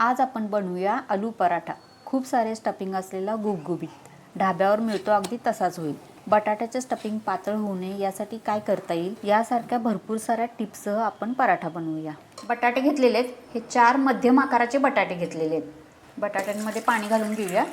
आज आपण बनवूया आलू पराठा. खूप सारे स्टफिंग असलेला गुबगुबीत ढाब्यावर मिळतो अगदी तसाच होईल. बटाट्याचे स्टफिंग पातळ होऊ नये यासाठी काय करता येईल? यासारख्या भरपूर साऱ्या टिप्ससह आपण पराठा बनवूया. बटाटे घेतलेले आहेत. हे चार मध्यम आकाराचे बटाटे घेतलेले आहेत. बटाट्यांमध्ये पाणी घालून घेऊया.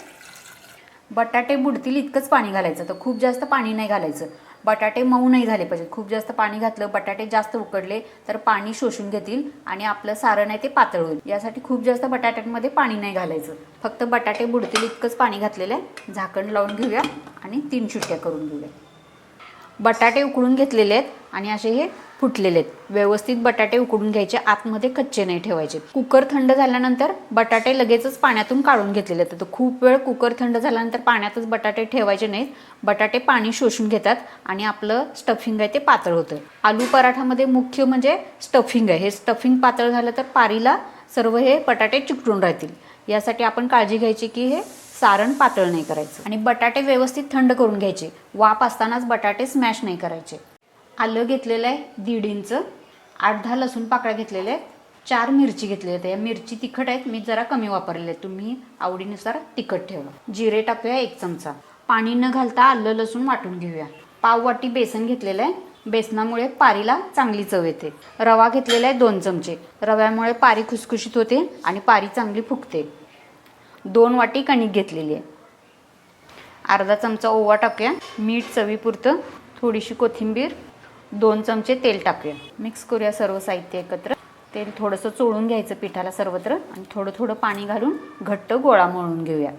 बटाटे बुडतील इतकंच पाणी घालायचं. तर खूप जास्त पाणी नाही घालायचं. बटाटे मऊ नाही झाले पाहिजेत. खूप जास्त पाणी घातलं बटाटे जास्त उकडले तर पाणी शोषून घेतील आणि आपलं सारण आहे ते पातळ होईल. यासाठी खूप जास्त बटाट्यांमध्ये पाणी नाही घालायचं. फक्त बटाटे बुडतील इतकंच पाणी घातलेलं आहे. झाकण लावून घेऊया आणि तीन शिट्ट्या करून घेऊया. बटाटे उकळून घेतलेले आहेत आणि असे हे फुटलेले आहेत. व्यवस्थित बटाटे उकडून घ्यायचे आतमध्ये कच्चे नाही ठेवायचे. कुकर थंड झाल्यानंतर बटाटे लगेचच पाण्यातून काढून घेतलेले आहेत. तर खूप वेळ कुकर थंड झाल्यानंतर पाण्यातच बटाटे ठेवायचे नाहीत. बटाटे पाणी शोषून घेतात आणि आपलं स्टफिंग आहे ते पातळ होतं. आलू पराठामध्ये मुख्य म्हणजे स्टफिंग आहे. हे स्टफिंग पातळ झालं तर पारीला सर्व हे बटाटे चिकटून राहतील. यासाठी आपण काळजी घ्यायची की हे सारण पातळ नाही करायचं. आणि बटाटे व्यवस्थित थंड करून घ्यायचे. वाफ असतानाच बटाटे स्मॅश नाही करायचे. आलं घेतलेलं आहे दीड इंच आठ दहा लसूण पाकळ्या घेतलेल्या आहेत. चार मिरची घेतलेल्या आहेत. या मिरची तिखट आहेत मी जरा कमी वापरलेले आहेत. तुम्ही आवडीनुसार तिखट ठेवा. जिरे टाकूया एक चमचा. पाणी न घालता आलं लसूण वाटून घेऊया. पाव वाटी बेसन घेतलेलं आहे. बेसनामुळे पारीला चांगली चव येते. रवा घेतलेला आहे दोन चमचे. रव्यामुळे पारी खुसखुशीत होते आणि पारी चांगली फुगते. दोन वाटी कणिक घेतलेली आहे. अर्धा चमचा ओवा टाकूया. मीठ चवीपुरतं. थोडीशी कोथिंबीर. दोन चमचे तेल टाकूया. मिक्स करूया सर्व साहित्य एकत्र. तेल थोडंसं चोळून घ्यायचं पिठाला सर्वत्र आणि थोडं थोडं पाणी घालून घट्ट गोळा मळून घेऊया.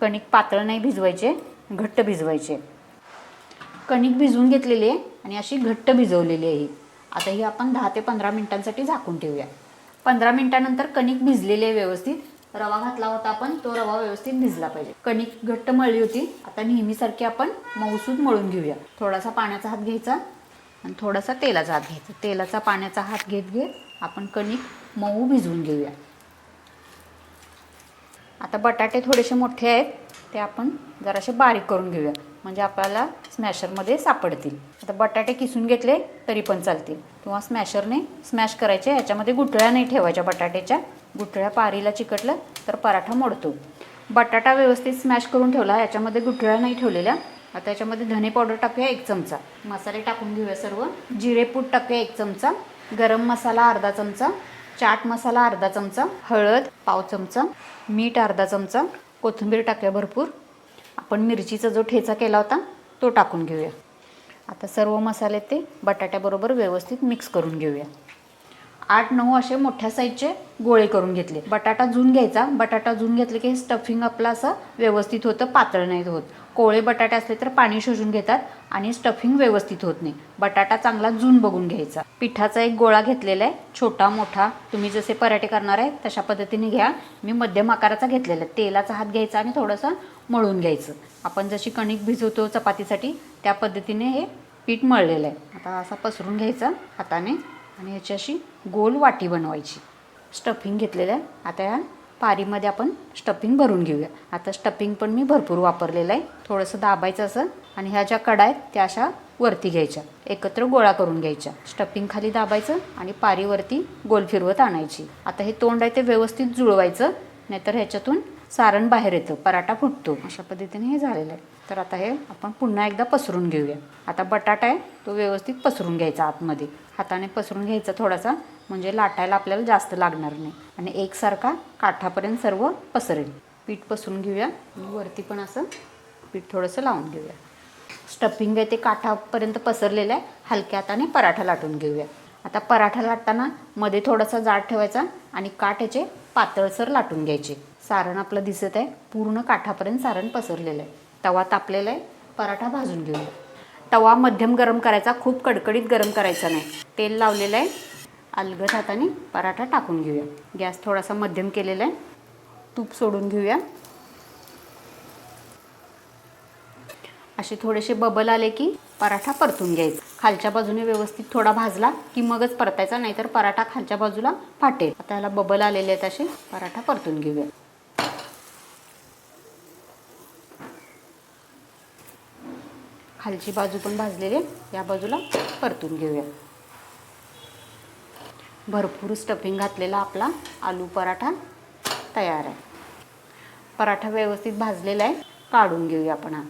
कणिक पातळ नाही भिजवायचे घट्ट भिजवायचे. कणिक भिजवून घेतलेली आहे आणि अशी घट्ट भिजवलेली आहे आता ही आपण दहा ते पंधरा मिनिटांसाठी झाकून ठेवूया. पंधरा मिनिटानंतर कणिक भिजलेली आहे व्यवस्थित. रवा घातला होता आपण तो रवा व्यवस्थित भिजला पाहिजे. कणिक घट्ट मळली होती. आता नेहमीसारखी आपण मऊसूद मळून घेऊया. थोडासा पाण्याचा हात घ्यायचा आणि थोडासा तेलाचा हात घ्यायचा. तेलाचा पाण्याचा हात घेत घेत आपण कणिक मऊ भिजवून घेऊया. आता बटाटे थोडेसे मोठे आहेत ते आपण जरासे बारीक करून घेऊया. म्हणजे आपल्याला स्मॅशरमध्ये सापडतील. आता बटाटे किसून घेतले तरी पण चालतील. किंवा स्मॅशरने स्मॅश करायचे ह्याच्यामध्ये गुठळ्या नाही ठेवायच्या बटाट्याच्या. गुठळ्या पारीला चिकटलं तर पराठा मोडतो. बटाटा व्यवस्थित स्मॅश करून ठेवला याच्यामध्ये गुठळ्या नाही ठेवलेल्या. आता याच्यामध्ये धने पावडर टाकूया एक चमचा. मसाले टाकून घेऊया सर्व. जिरेपूट टाकूया एक चमचा. गरम मसाला अर्धा चमचा. चाट मसाला अर्धा चमचा. हळद पाव चमचा. मीठ अर्धा चमचा. कोथिंबीर टाकूया भरपूर. आपण मिरचीचा जो ठेचा केला होता तो टाकून घेऊया. आता सर्व मसाले ते बटाट्याबरोबर व्यवस्थित मिक्स करून घेऊया. आठ नऊ असे मोठ्या साईजचे गोळे करून घेतले. बटाटा जून घ्यायचा. बटाटा जून घेतले की हे स्टफिंग आपलं असं व्यवस्थित होतं पातळ नाही होत. कोळे बटाटे असले तर पाणी शोषून घेतात आणि स्टफिंग व्यवस्थित होत नाही. बटाटा चांगला जून बघून घ्यायचा. पिठाचा एक गोळा घेतलेला आहे छोटा मोठा. तुम्ही जसे पराठे करणार आहे तशा पद्धतीने घ्या. मी मध्यम आकाराचा घेतलेला आहे. तेलाचा हात घ्यायचा आणि थोडंसं मळून घ्यायचं. आपण जशी कणिक भिजवतो चपातीसाठी त्या पद्धतीने हे पीठ मळलेलं आहे. आता असा पसरून घ्यायचा हाताने आणि ह्याची अशी गोल वाटी बनवायची. स्टफिंग घेतलेलं आहे. आता या पारीमध्ये आपण स्टफिंग भरून घेऊया. आता स्टफिंग पण मी भरपूर वापरलेलं आहे. थोडंसं दाबायचं असं आणि ह्या ज्या कडा आहेत त्या अशा वरती घ्यायच्या. एकत्र गोळा करून घ्यायच्या. स्टफिंग खाली दाबायचं आणि पारीवरती गोल फिरवत आणायची. आता हे तोंड आहे ते व्यवस्थित जुळवायचं नाहीतर ह्याच्यातून सारण बाहेर येतं. पराठा फुटतो. अशा पद्धतीने हे झालेलं आहे. तर आता हे आपण पुन्हा एकदा पसरून घेऊया. आता बटाटा आहे तो व्यवस्थित पसरून घ्यायचा आतमध्ये. हाताने पसरून घ्यायचा थोडासा म्हणजे लाटायला आपल्याला जास्त लागणार नाही. आणि एकसारखा काठापर्यंत सर्व पसरेल. पीठ पसरून घेऊया आणि वरती पण असं पीठ थोडंसं लावून घेऊया. स्टफिंग आहे ते काठापर्यंत पसरलेलं आहे हलक्या हाताने पराठा लाटून घेऊया. आता पराठा लाटताना मध्ये थोडासा जाड ठेवायचा आणि काठ याचे पातळसर लाटून घ्यायचे. सारण आपलं दिसत आहे पूर्ण काठापर्यंत सारण पसरलेलं आहे. तवा तापलेला आहे पराठा भाजून घेऊया. तवा मध्यम गरम करायचा खूप कडकडीत गरम करायचा नाही. तेल लावलेलं आहे अलगद हाताने पराठा टाकून घेऊया. गॅस थोडासा मध्यम केलेला आहे तूप सोडून घेऊया. असे थोडेसे बबल आले की पराठा परतून घ्यायचा. खालच्या बाजूने व्यवस्थित थोडा भाजला की मगच परतायचा नाहीतर पराठा खालच्या बाजूला फाटेल. आता याला बबल आलेले आहेत असे पराठा परतून घेऊया. खालची बाजू पण भाजलेली आहे. या बाजूला परतून घेऊया. भरपूर स्टफिंग घातलेला आपला आलू पराठा तयार आहे. पराठा व्यवस्थित भाजलेला आहे. काढून घेऊया आपण हा.